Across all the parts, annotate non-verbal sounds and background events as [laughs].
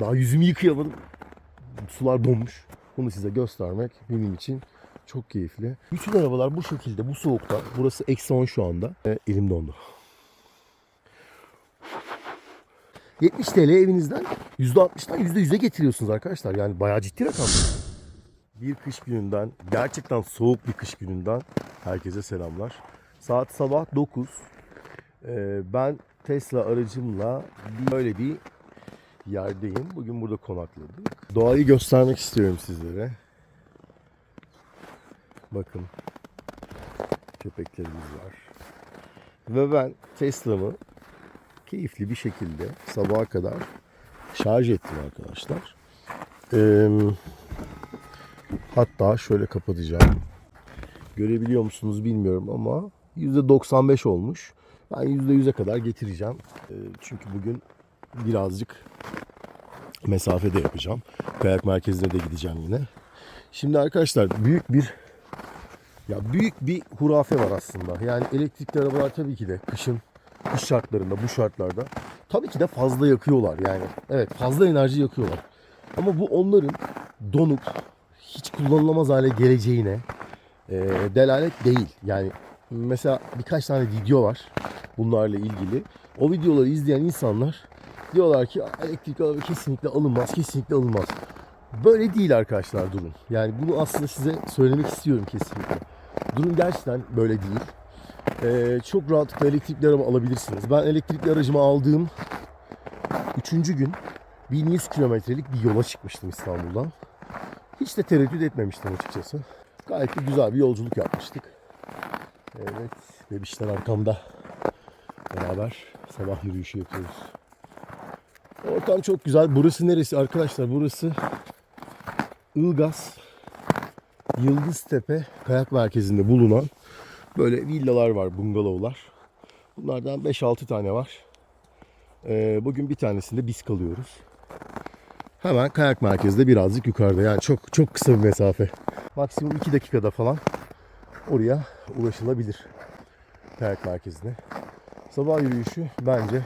Daha yüzümü yıkayamadım. Sular donmuş. Bunu size göstermek benim için çok keyifli. Bütün arabalar bu şekilde bu soğukta. Burası eksi 10 şu anda. E, elim dondu. 70 TL evinizden %60'dan %100'e getiriyorsunuz arkadaşlar. Yani bayağı ciddi rakam. Bir kış gününden, gerçekten soğuk bir kış gününden herkese selamlar. Saat sabah 9. Ee, ben Tesla aracımla böyle bir yerdeyim. Bugün burada konakladık. Doğayı göstermek istiyorum sizlere. Bakın. Köpeklerimiz var. Ve ben Tesla'mı keyifli bir şekilde sabaha kadar şarj ettim arkadaşlar. Ee, hatta şöyle kapatacağım. Görebiliyor musunuz bilmiyorum ama %95 olmuş. Ben %100'e kadar getireceğim. Ee, çünkü bugün birazcık mesafede yapacağım. Kayak merkezine de gideceğim yine. Şimdi arkadaşlar büyük bir ya büyük bir hurafe var aslında. Yani elektrikli arabalar tabii ki de kışın kış şartlarında bu şartlarda tabii ki de fazla yakıyorlar yani. Evet fazla enerji yakıyorlar. Ama bu onların donup hiç kullanılamaz hale geleceğine e, delalet değil. Yani mesela birkaç tane video var bunlarla ilgili. O videoları izleyen insanlar diyorlar ki elektrik araba kesinlikle alınmaz, kesinlikle alınmaz. Böyle değil arkadaşlar durum. Yani bunu aslında size söylemek istiyorum kesinlikle. Durum gerçekten böyle değil. Ee, çok rahatlıkla elektrikli araba alabilirsiniz. Ben elektrikli aracımı aldığım 3. gün 1100 kilometrelik bir yola çıkmıştım İstanbul'dan. Hiç de tereddüt etmemiştim açıkçası. Gayet de güzel bir yolculuk yapmıştık. Evet, bebişler arkamda. Beraber sabah yürüyüşü yapıyoruz. Ortam çok güzel. Burası neresi arkadaşlar? Burası Ilgaz Yıldıztepe Kayak Merkezi'nde bulunan böyle villalar var, bungalovlar. Bunlardan 5-6 tane var. Ee, bugün bir tanesinde biz kalıyoruz. Hemen kayak merkezde birazcık yukarıda. Yani çok çok kısa bir mesafe. Maksimum 2 dakikada falan oraya ulaşılabilir. Kayak merkezine. Sabah yürüyüşü bence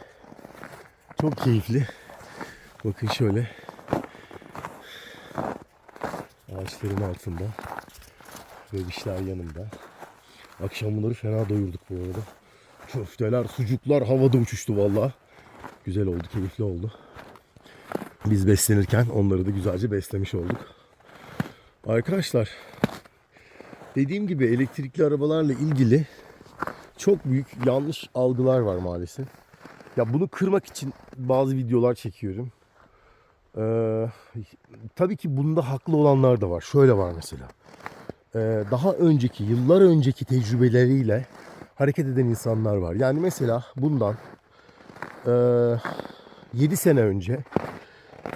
çok keyifli. Bakın şöyle. Ağaçların altında. Bebişler yanımda. Akşam bunları fena doyurduk bu arada. Köfteler, sucuklar havada uçuştu valla. Güzel oldu, keyifli oldu. Biz beslenirken onları da güzelce beslemiş olduk. Arkadaşlar dediğim gibi elektrikli arabalarla ilgili çok büyük yanlış algılar var maalesef. Ya bunu kırmak için bazı videolar çekiyorum. Ee, tabii ki bunda haklı olanlar da var. Şöyle var mesela. Ee, daha önceki, yıllar önceki tecrübeleriyle hareket eden insanlar var. Yani mesela bundan e, 7 sene önce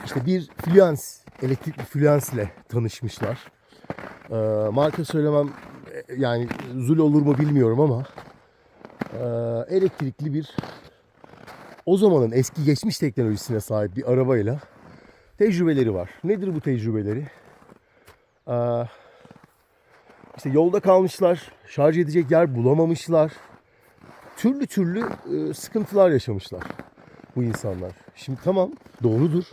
işte bir Fluence, elektrikli Fluence ile tanışmışlar. Ee, marka söylemem yani zul olur mu bilmiyorum ama e, elektrikli bir o zamanın eski geçmiş teknolojisine sahip bir arabayla tecrübeleri var. Nedir bu tecrübeleri? Ee, işte yolda kalmışlar, şarj edecek yer bulamamışlar. Türlü türlü e, sıkıntılar yaşamışlar bu insanlar. Şimdi tamam doğrudur.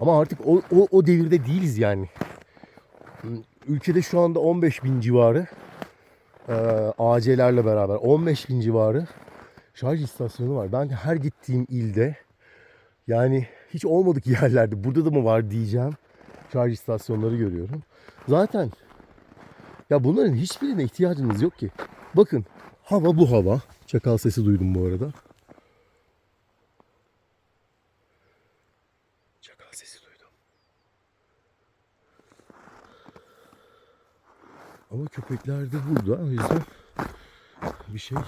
Ama artık o, o, o devirde değiliz yani. Ülkede şu anda 15 bin civarı e, AC'lerle beraber 15 bin civarı şarj istasyonu var. Ben her gittiğim ilde yani hiç olmadık [laughs] yerlerde burada da mı var diyeceğim şarj istasyonları görüyorum. Zaten ya bunların hiçbirine ihtiyacınız yok ki. Bakın hava bu hava. Çakal sesi duydum bu arada. Çakal sesi duydum. Ama köpekler de burada. O yüzden bir şey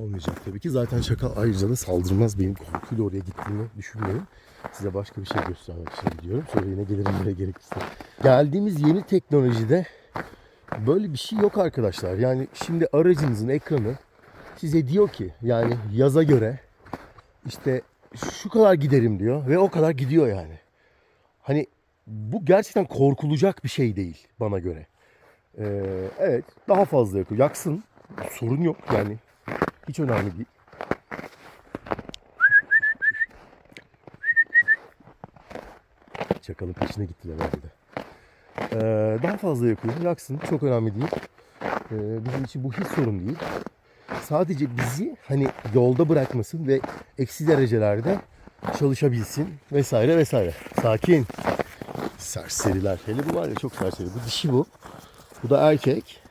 olmayacak tabii ki. Zaten çakal ayrıca da saldırmaz. Benim korkuyla oraya gittiğimi düşünmeyin. Size başka bir şey göstermek için gidiyorum. Sonra yine gelirim buraya gerekirse. Geldiğimiz yeni teknolojide böyle bir şey yok arkadaşlar. Yani şimdi aracınızın ekranı size diyor ki yani yaza göre işte şu kadar giderim diyor ve o kadar gidiyor yani. Hani bu gerçekten korkulacak bir şey değil bana göre. Ee, evet daha fazla yakıyor. Yaksın. Sorun yok yani. Hiç önemli değil. Çakalın peşine gittiler herhalde. Ee, daha fazla yakıyor. Yaksın. Çok önemli değil. Ee, bizim için bu hiç sorun değil. Sadece bizi hani yolda bırakmasın ve eksi derecelerde çalışabilsin vesaire vesaire. Sakin. Serseriler. Hele bu var ya çok serseri. Bu dişi bu. Bu da erkek.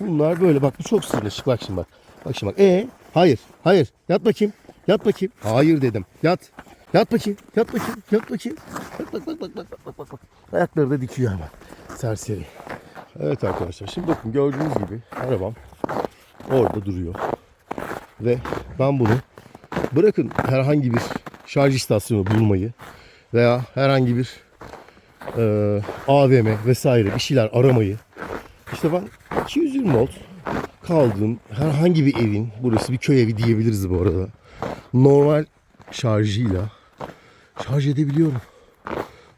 Bunlar böyle bak bu çok sırnaşık. Bak şimdi bak. Bak şimdi bak. E hayır. Hayır. Yat bakayım. Yat bakayım. Hayır dedim. Yat. Yat bakayım. Yat bakayım. Yat bakayım. Bak bak bak bak bak bak bak bak. Ayakları da dikiyor hemen. Serseri. Evet arkadaşlar. Şimdi bakın gördüğünüz gibi arabam orada duruyor. Ve ben bunu bırakın herhangi bir şarj istasyonu bulmayı veya herhangi bir e, AVM vesaire bir şeyler aramayı işte ben 220 volt kaldığım herhangi bir evin burası bir köy evi diyebiliriz bu arada normal şarjıyla şarj edebiliyorum.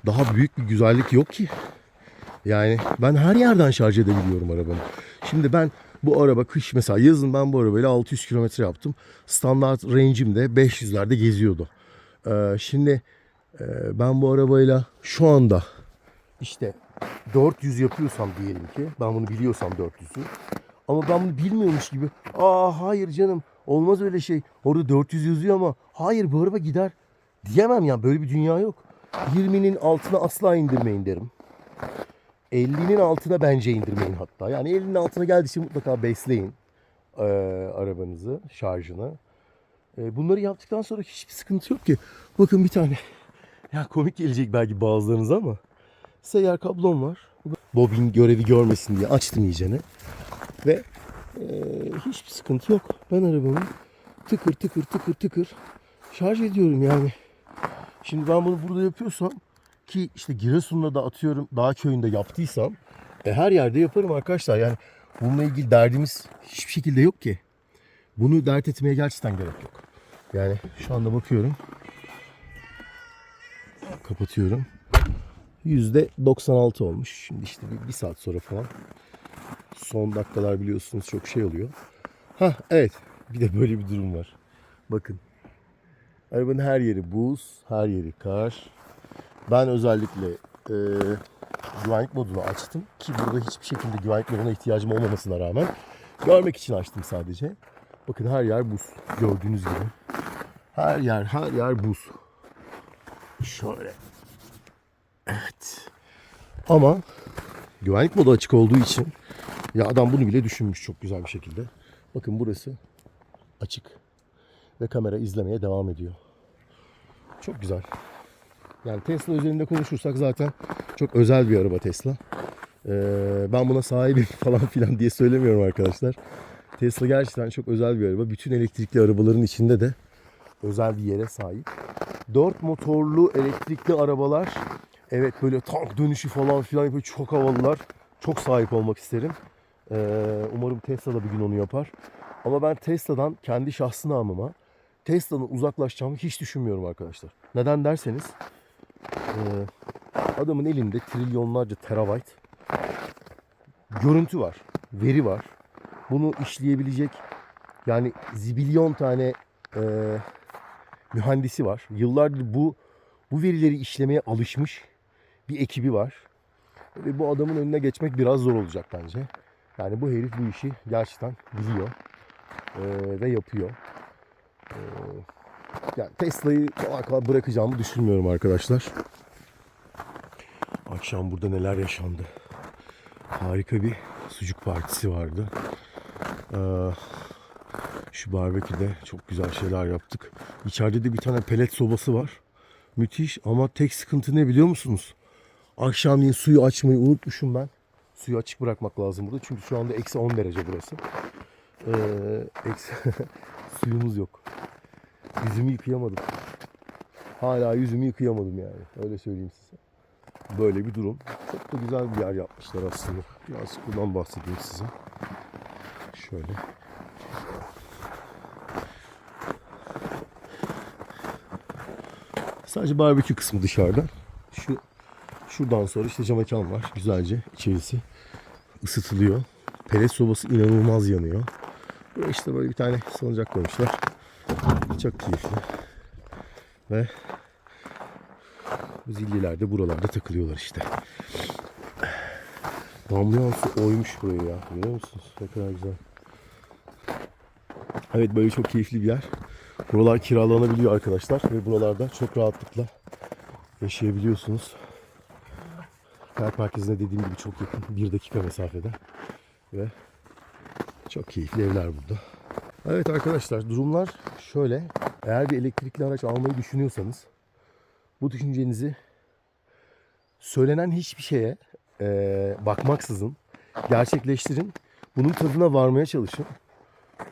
Daha büyük bir güzellik yok ki. Yani ben her yerden şarj edebiliyorum arabamı. Şimdi ben bu araba kış mesela yazın ben bu arabayla 600 kilometre yaptım. Standart range'im de 500'lerde geziyordu. Ee, şimdi e, ben bu arabayla şu anda işte 400 yapıyorsam diyelim ki ben bunu biliyorsam 400'ü ama ben bunu bilmiyormuş gibi aa hayır canım olmaz öyle şey orada 400 yazıyor ama hayır bu araba gider diyemem ya böyle bir dünya yok. 20'nin altına asla indirmeyin derim. 50'nin altına bence indirmeyin hatta. Yani 50'nin altına geldiyse mutlaka besleyin eee, arabanızı, şarjını. Eee, bunları yaptıktan sonra hiçbir sıkıntı yok ki. Bakın bir tane. Ya komik gelecek belki bazılarınıza ama. Seyyar kablom var. Bobin görevi görmesin diye açtım iyicene. Ve eee, hiçbir sıkıntı yok. Ben arabamı tıkır tıkır tıkır tıkır şarj ediyorum yani. Şimdi ben bunu burada yapıyorsam ki işte Giresun'da da atıyorum dağ köyünde yaptıysam e, her yerde yaparım arkadaşlar. Yani bununla ilgili derdimiz hiçbir şekilde yok ki. Bunu dert etmeye gerçekten gerek yok. Yani şu anda bakıyorum. Kapatıyorum. Yüzde 96 olmuş. Şimdi işte bir, bir saat sonra falan. Son dakikalar biliyorsunuz çok şey oluyor. Ha evet. Bir de böyle bir durum var. Bakın. Arabanın her yeri buz, her yeri kar. Ben özellikle e, güvenlik modunu açtım ki burada hiçbir şekilde güvenlik moduna ihtiyacım olmamasına rağmen görmek için açtım sadece. Bakın her yer buz gördüğünüz gibi. Her yer her yer buz. Şöyle. Evet. Ama güvenlik modu açık olduğu için ya adam bunu bile düşünmüş çok güzel bir şekilde. Bakın burası açık ve kamera izlemeye devam ediyor. Çok güzel. Yani Tesla üzerinde konuşursak zaten çok özel bir araba Tesla. Ee, ben buna sahibim [laughs] falan filan diye söylemiyorum arkadaşlar. Tesla gerçekten çok özel bir araba. Bütün elektrikli arabaların içinde de özel bir yere sahip. 4 motorlu elektrikli arabalar evet böyle tank dönüşü falan filan yapıyor. Çok havalılar. Çok sahip olmak isterim. Ee, umarım Tesla da bir gün onu yapar. Ama ben Tesla'dan kendi şahsı namıma Tesla'nın uzaklaşacağımı hiç düşünmüyorum arkadaşlar. Neden derseniz ee, adamın elinde trilyonlarca terabayt görüntü var, veri var. Bunu işleyebilecek yani zibilyon tane e, mühendisi var. Yıllardır bu bu verileri işlemeye alışmış bir ekibi var. Ve bu adamın önüne geçmek biraz zor olacak bence. Yani bu herif bu işi gerçekten biliyor e, ve yapıyor. E, yani Tesla'yı kolay kolay bırakacağımı düşünmüyorum arkadaşlar. Akşam burada neler yaşandı. Harika bir sucuk partisi vardı. Ee, şu barbeküde çok güzel şeyler yaptık. İçeride de bir tane pelet sobası var. Müthiş ama tek sıkıntı ne biliyor musunuz? Akşamleyin suyu açmayı unutmuşum ben. Suyu açık bırakmak lazım burada. Çünkü şu anda eksi 10 derece burası. Ee, eksi... [laughs] Suyumuz yok. Yüzümü yıkayamadım. Hala yüzümü yıkayamadım yani. Öyle söyleyeyim size. Böyle bir durum. Çok da güzel bir yer yapmışlar aslında. Biraz buradan bahsedeyim size. Şöyle. Sadece barbekü kısmı dışarıda. Şu şuradan sonra işte cam mekan var. Güzelce içerisi ısıtılıyor. Pelet sobası inanılmaz yanıyor. Buraya işte böyle bir tane salıncak koymuşlar. Çok keyifli. Ve Zilliler de buralarda takılıyorlar işte. Damlayan su oymuş burayı ya. Görüyor musunuz? Ne kadar güzel. Evet böyle çok keyifli bir yer. Buralar kiralanabiliyor arkadaşlar ve buralarda çok rahatlıkla yaşayabiliyorsunuz. Kayak merkezine dediğim gibi çok yakın. Bir dakika mesafede. Ve çok keyifli evler burada. Evet arkadaşlar durumlar şöyle. Eğer bir elektrikli araç almayı düşünüyorsanız bu düşüncenizi söylenen hiçbir şeye eee, bakmaksızın gerçekleştirin. Bunun tadına varmaya çalışın.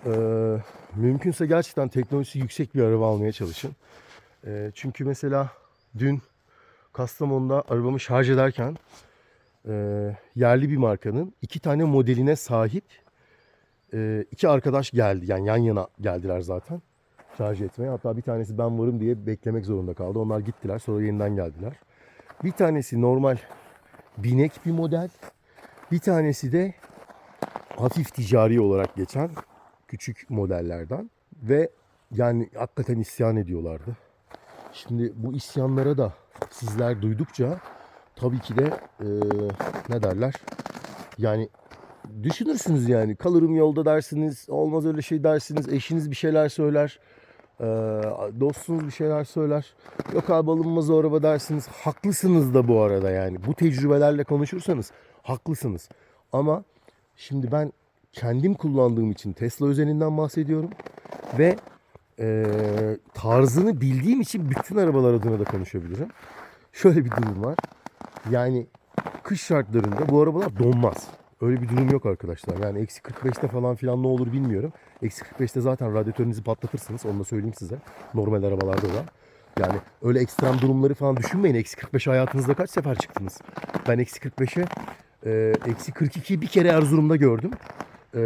Eee, mümkünse gerçekten teknolojisi yüksek bir araba almaya çalışın. Eee, çünkü mesela dün Kastamonu'da arabamı şarj ederken eee, yerli bir markanın iki tane modeline sahip eee, iki arkadaş geldi. Yani yan yana geldiler zaten şarj etmeye. Hatta bir tanesi ben varım diye beklemek zorunda kaldı. Onlar gittiler sonra yeniden geldiler. Bir tanesi normal binek bir model. Bir tanesi de hafif ticari olarak geçen küçük modellerden. Ve yani hakikaten isyan ediyorlardı. Şimdi bu isyanlara da sizler duydukça tabii ki de eee, ne derler? Yani düşünürsünüz yani kalırım yolda dersiniz olmaz öyle şey dersiniz eşiniz bir şeyler söyler eee, dostunuz bir şeyler söyler. Yok abi alınmaz o araba dersiniz. Haklısınız da bu arada yani. Bu tecrübelerle konuşursanız haklısınız. Ama şimdi ben kendim kullandığım için Tesla özelinden bahsediyorum ve eee, tarzını bildiğim için bütün arabalar adına da konuşabilirim şöyle bir durum var yani kış şartlarında bu arabalar donmaz. Öyle bir durum yok arkadaşlar. Yani eksi 45'te falan filan ne olur bilmiyorum. Eksi 45'te zaten radyatörünüzü patlatırsınız. Onu da söyleyeyim size. Normal arabalarda da. Yani öyle ekstrem durumları falan düşünmeyin. Eksi 45 hayatınızda kaç sefer çıktınız? Ben eksi 45'e e, eksi 42'yi bir kere Erzurum'da gördüm. E,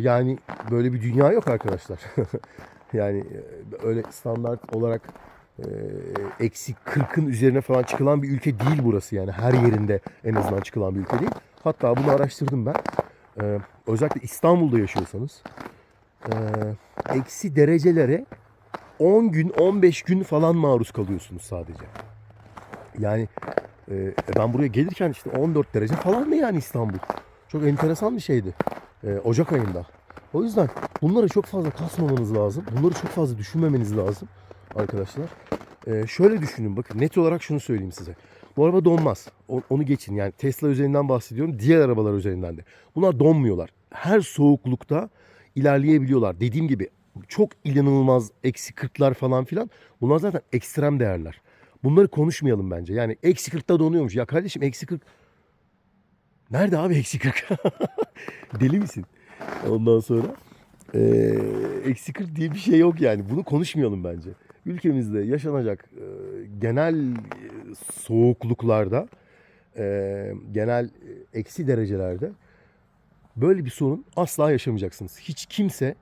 yani böyle bir dünya yok arkadaşlar. [laughs] yani e, öyle standart olarak e, eksi 40'ın üzerine falan çıkılan bir ülke değil burası yani. Her yerinde en azından çıkılan bir ülke değil. Hatta bunu araştırdım ben. E, özellikle İstanbul'da yaşıyorsanız e, eksi derecelere 10 gün 15 gün falan maruz kalıyorsunuz sadece. Yani e, ben buraya gelirken işte 14 derece falan mı yani İstanbul? Çok enteresan bir şeydi. E, Ocak ayında. O yüzden bunları çok fazla kasmamanız lazım. Bunları çok fazla düşünmemeniz lazım arkadaşlar. Ee, şöyle düşünün bakın net olarak şunu söyleyeyim size. Bu araba donmaz. O- Onu geçin yani Tesla üzerinden bahsediyorum. Diğer arabalar üzerinden de. Bunlar donmuyorlar. Her soğuklukta ilerleyebiliyorlar. Dediğim gibi çok inanılmaz eksi 40'lar falan filan. Bunlar zaten ekstrem değerler. Bunları konuşmayalım bence. Yani eksi 40'ta donuyormuş. Ya kardeşim eksi 40 Nerede abi eksi 40? [laughs] Deli misin? Ondan sonra eee, eksi 40 diye bir şey yok yani. Bunu konuşmayalım bence. Ülkemizde yaşanacak eee, genel soğukluklarda, eee, genel eksi derecelerde böyle bir sorun asla yaşamayacaksınız. Hiç kimse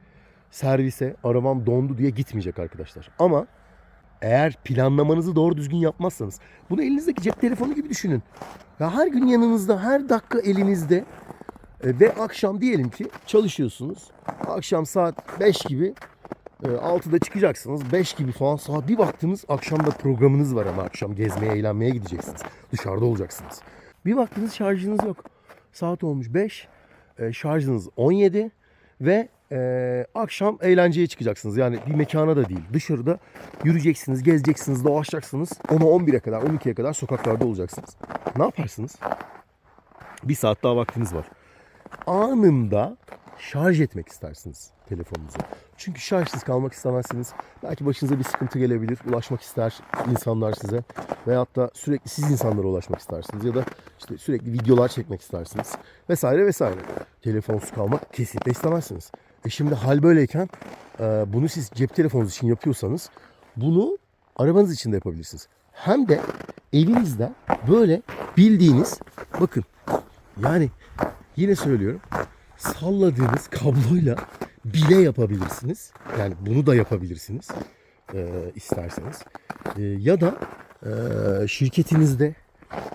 servise arabam dondu diye gitmeyecek arkadaşlar. Ama eğer planlamanızı doğru düzgün yapmazsanız bunu elinizdeki cep telefonu gibi düşünün. Ya her gün yanınızda, her dakika elinizde e, ve akşam diyelim ki çalışıyorsunuz. Akşam saat 5 gibi e, 6'da çıkacaksınız. 5 gibi falan saat bir baktınız akşamda programınız var ama akşam gezmeye, eğlenmeye gideceksiniz. Dışarıda olacaksınız. Bir baktınız şarjınız yok. Saat olmuş 5. e, şarjınız 17 ve e, akşam eğlenceye çıkacaksınız. Yani bir mekana da değil. Dışarıda yürüyeceksiniz, gezeceksiniz, dolaşacaksınız. 10'a 11'e kadar, 12'ye kadar sokaklarda olacaksınız. Ne yaparsınız? Bir saat daha vaktiniz var. Anında şarj etmek istersiniz telefonunuzu. Çünkü şarjsız kalmak istemezsiniz. Belki başınıza bir sıkıntı gelebilir. Ulaşmak ister insanlar size. Veyahut da sürekli siz insanlara ulaşmak istersiniz. Ya da işte sürekli videolar çekmek istersiniz. Vesaire vesaire. Telefonsuz kalmak kesinlikle istemezsiniz. E şimdi hal böyleyken e, bunu siz cep telefonunuz için yapıyorsanız bunu arabanız için de yapabilirsiniz. Hem de evinizde böyle bildiğiniz bakın yani yine söylüyorum salladığınız kabloyla bile yapabilirsiniz. Yani bunu da yapabilirsiniz e, isterseniz. E, ya da e, şirketinizde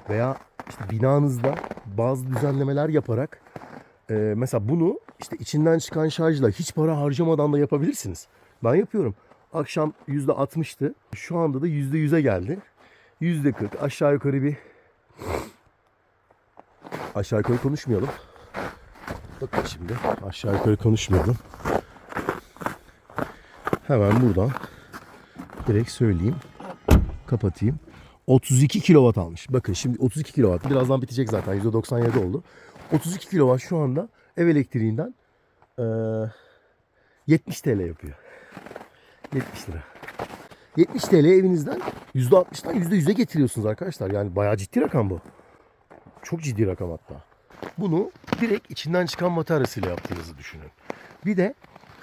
veya işte binanızda bazı düzenlemeler yaparak e, mesela bunu işte içinden çıkan şarjla hiç para harcamadan da yapabilirsiniz. Ben yapıyorum. Akşam %60'tı. Şu anda da %100'e geldi. Yüzde 40 aşağı yukarı bir aşağı yukarı konuşmayalım. Bakın şimdi aşağı yukarı konuşmayalım. Hemen buradan direkt söyleyeyim. Kapatayım. 32 kilowatt almış. Bakın şimdi 32 kilowatt. Birazdan bitecek zaten. %97 oldu. 32 kilowatt şu anda ev elektriğinden eee 70 TL yapıyor. 70 lira. 70 TL evinizden %60'dan %100'e getiriyorsunuz arkadaşlar. Yani bayağı ciddi rakam bu. Çok ciddi rakam hatta. Bunu direkt içinden çıkan bataryasıyla yaptığınızı düşünün. Bir de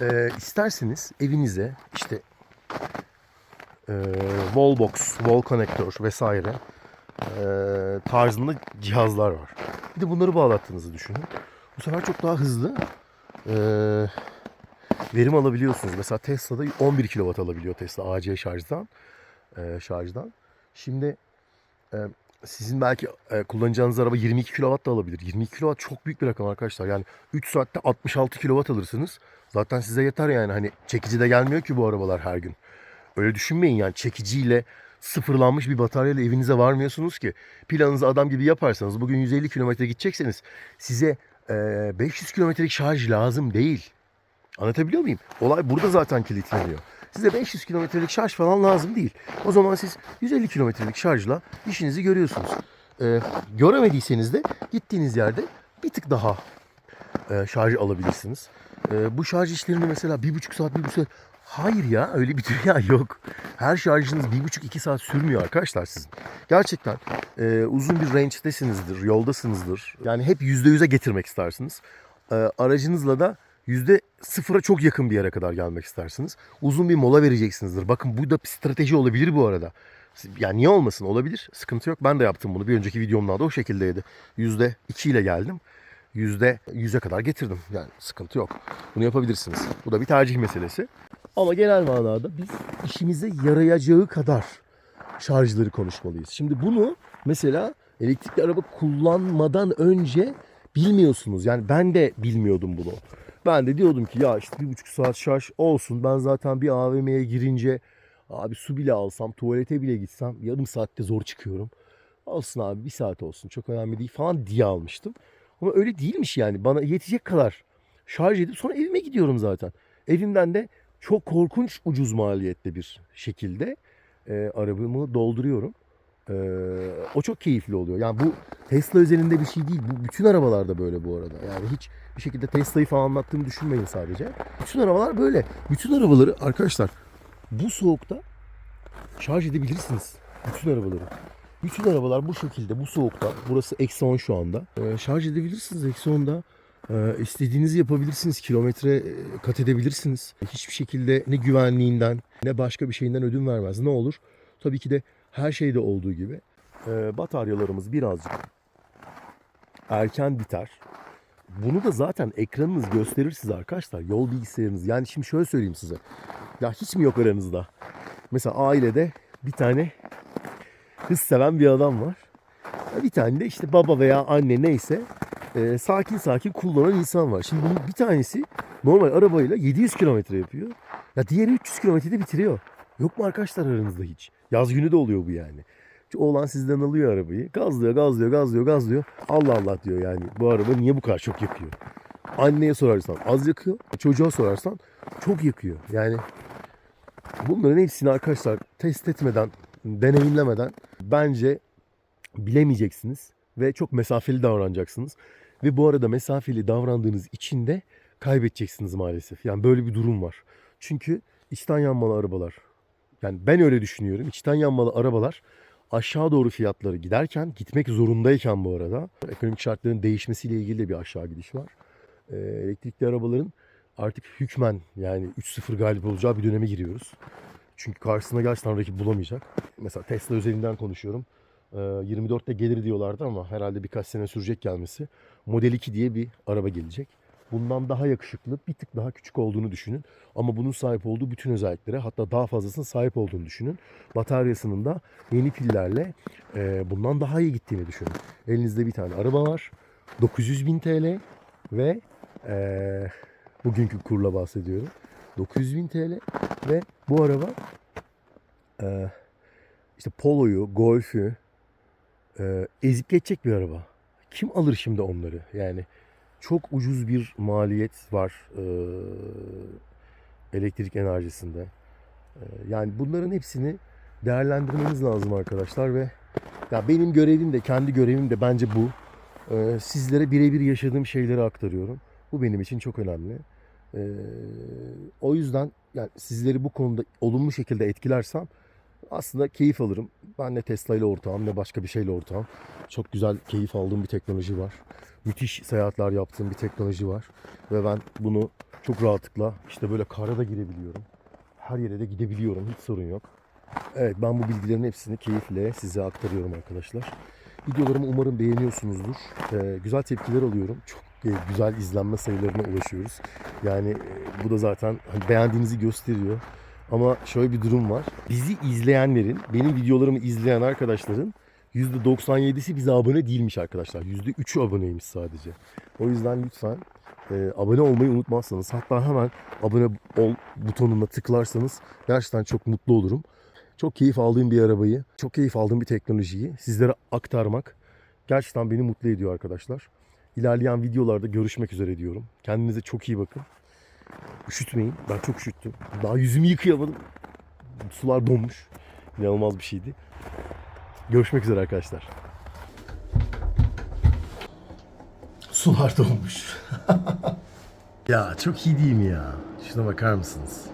e, isterseniz evinize işte e, wall box, wall connector vesaire e, tarzında cihazlar var. Bir de bunları bağlattığınızı düşünün. Bu sefer çok daha hızlı e, verim alabiliyorsunuz. Mesela Tesla'da 11 kW alabiliyor Tesla AC şarjdan. e, şarjdan. Şimdi e, sizin belki e, kullanacağınız araba 22 kW da alabilir. 22 kW çok büyük bir rakam arkadaşlar. Yani 3 saatte 66 kW alırsınız. Zaten size yeter yani. Hani çekici de gelmiyor ki bu arabalar her gün. Öyle düşünmeyin yani çekiciyle sıfırlanmış bir bataryayla evinize varmıyorsunuz ki. Planınızı adam gibi yaparsanız bugün 150 kilometre gidecekseniz size e, 500 kilometrelik şarj lazım değil. Anlatabiliyor muyum? Olay burada zaten kilitleniyor. Size 500 kilometrelik şarj falan lazım değil. O zaman siz 150 kilometrelik şarjla işinizi görüyorsunuz. Ee, göremediyseniz de gittiğiniz yerde bir tık daha e, şarj alabilirsiniz. Ee, bu şarj işlerini mesela bir buçuk saat, bir buçuk saat... Hayır ya öyle bir [laughs] dünya yok. Her şarjınız bir buçuk iki saat sürmüyor arkadaşlar sizin. Gerçekten e, uzun bir range'desinizdir, yoldasınızdır. Yani hep yüzde yüze getirmek istersiniz. E, aracınızla da yüzde sıfıra çok yakın bir yere kadar gelmek istersiniz. Uzun bir mola vereceksinizdir. Bakın bu da bir strateji olabilir bu arada. Yani niye olmasın olabilir. Sıkıntı yok. Ben de yaptım bunu. Bir önceki videomda da o şekildeydi. Yüzde iki ile geldim. Yüzde yüze kadar getirdim. Yani sıkıntı yok. Bunu yapabilirsiniz. Bu da bir tercih meselesi. Ama genel manada biz işimize yarayacağı kadar şarjları konuşmalıyız. Şimdi bunu mesela elektrikli araba kullanmadan önce bilmiyorsunuz. Yani ben de bilmiyordum bunu. Ben de diyordum ki ya işte bir buçuk saat şarj olsun. Ben zaten bir AVM'ye girince abi su bile alsam, tuvalete bile gitsem yarım saatte zor çıkıyorum. Olsun abi bir saat olsun çok önemli değil falan diye almıştım. Ama öyle değilmiş yani. Bana yetecek kadar şarj edip sonra evime gidiyorum zaten. Evimden de çok korkunç ucuz maliyette bir şekilde e, arabamı dolduruyorum. E, o çok keyifli oluyor. Yani bu Tesla özelinde bir şey değil. Bu bütün arabalarda böyle bu arada. Yani hiç bir şekilde Tesla'yı falan anlattığımı düşünmeyin sadece. Bütün arabalar böyle. Bütün arabaları arkadaşlar bu soğukta şarj edebilirsiniz. Bütün arabaları. Bütün arabalar bu şekilde bu soğukta. Burası eksi 10 şu anda. E, şarj edebilirsiniz eksi 10'da. E, istediğinizi yapabilirsiniz. Kilometre e, kat edebilirsiniz. Hiçbir şekilde ne güvenliğinden ne başka bir şeyinden ödün vermez. Ne olur? Tabii ki de her şeyde olduğu gibi e, bataryalarımız birazcık erken biter. Bunu da zaten ekranınız gösterir size arkadaşlar. Yol bilgisayarınız. Yani şimdi şöyle söyleyeyim size. Ya hiç mi yok aranızda? Mesela ailede bir tane hız seven bir adam var. Bir tane de işte baba veya anne neyse e, sakin sakin kullanan insan var. Şimdi bunun bir tanesi normal arabayla 700 kilometre yapıyor. Ya diğeri 300 kilometrede bitiriyor. Yok mu arkadaşlar aranızda hiç? Yaz günü de oluyor bu yani. Oğlan sizden alıyor arabayı. Gazlıyor, gazlıyor, gazlıyor, gazlıyor. Allah Allah diyor yani. Bu araba niye bu kadar çok yakıyor? Anneye sorarsan az yakıyor. Çocuğa sorarsan çok yakıyor. Yani bunların hepsini arkadaşlar test etmeden, deneyimlemeden bence bilemeyeceksiniz. Ve çok mesafeli davranacaksınız. Ve bu arada mesafeli davrandığınız için de kaybedeceksiniz maalesef. Yani böyle bir durum var. Çünkü içten yanmalı arabalar. Yani ben öyle düşünüyorum. İçten yanmalı arabalar aşağı doğru fiyatları giderken, gitmek zorundayken bu arada ekonomik şartların değişmesiyle ilgili de bir aşağı gidiş var. Ee, elektrikli arabaların artık hükmen yani 3-0 galip olacağı bir döneme giriyoruz. Çünkü karşısında gerçekten rakip bulamayacak. Mesela Tesla özelinden konuşuyorum. Ee, 24'te gelir diyorlardı ama herhalde birkaç sene sürecek gelmesi. Model 2 diye bir araba gelecek. Bundan daha yakışıklı, bir tık daha küçük olduğunu düşünün. Ama bunun sahip olduğu bütün özelliklere hatta daha fazlasına sahip olduğunu düşünün. Bataryasının da yeni pillerle e, bundan daha iyi gittiğini düşünün. Elinizde bir tane araba var. 900 bin TL ve e, bugünkü kurla bahsediyorum. 900 bin TL ve bu araba e, işte poloyu, golfü e, ezip geçecek bir araba. Kim alır şimdi onları? Yani çok ucuz bir maliyet var e, elektrik enerjisinde. E, yani bunların hepsini değerlendirmeniz lazım arkadaşlar ve ya benim görevim de kendi görevim de bence bu. E, sizlere birebir yaşadığım şeyleri aktarıyorum. Bu benim için çok önemli. E, o yüzden yani sizleri bu konuda olumlu şekilde etkilersem aslında keyif alırım. Ben ne Tesla ile ortağım ne başka bir şeyle ortağım. Çok güzel keyif aldığım bir teknoloji var. Müthiş seyahatler yaptığım bir teknoloji var. Ve ben bunu çok rahatlıkla işte böyle kara da girebiliyorum. Her yere de gidebiliyorum. Hiç sorun yok. Evet ben bu bilgilerin hepsini keyifle size aktarıyorum arkadaşlar. Videolarımı umarım beğeniyorsunuzdur. Ee, güzel tepkiler alıyorum. Çok e, güzel izlenme sayılarına ulaşıyoruz. Yani e, bu da zaten hani beğendiğinizi gösteriyor. Ama şöyle bir durum var. Bizi izleyenlerin, benim videolarımı izleyen arkadaşların %97'si bize abone değilmiş arkadaşlar. %3'ü aboneymiş sadece. O yüzden lütfen e, abone olmayı unutmazsanız hatta hemen abone ol butonuna tıklarsanız gerçekten çok mutlu olurum. Çok keyif aldığım bir arabayı, çok keyif aldığım bir teknolojiyi sizlere aktarmak gerçekten beni mutlu ediyor arkadaşlar. İlerleyen videolarda görüşmek üzere diyorum. Kendinize çok iyi bakın. Üşütmeyin. Ben çok üşüttüm. Daha yüzümü yıkayamadım. Sular donmuş. İnanılmaz bir şeydi. Görüşmek üzere arkadaşlar. Sular donmuş. [laughs] ya çok iyi değil mi ya? Şuna bakar mısınız?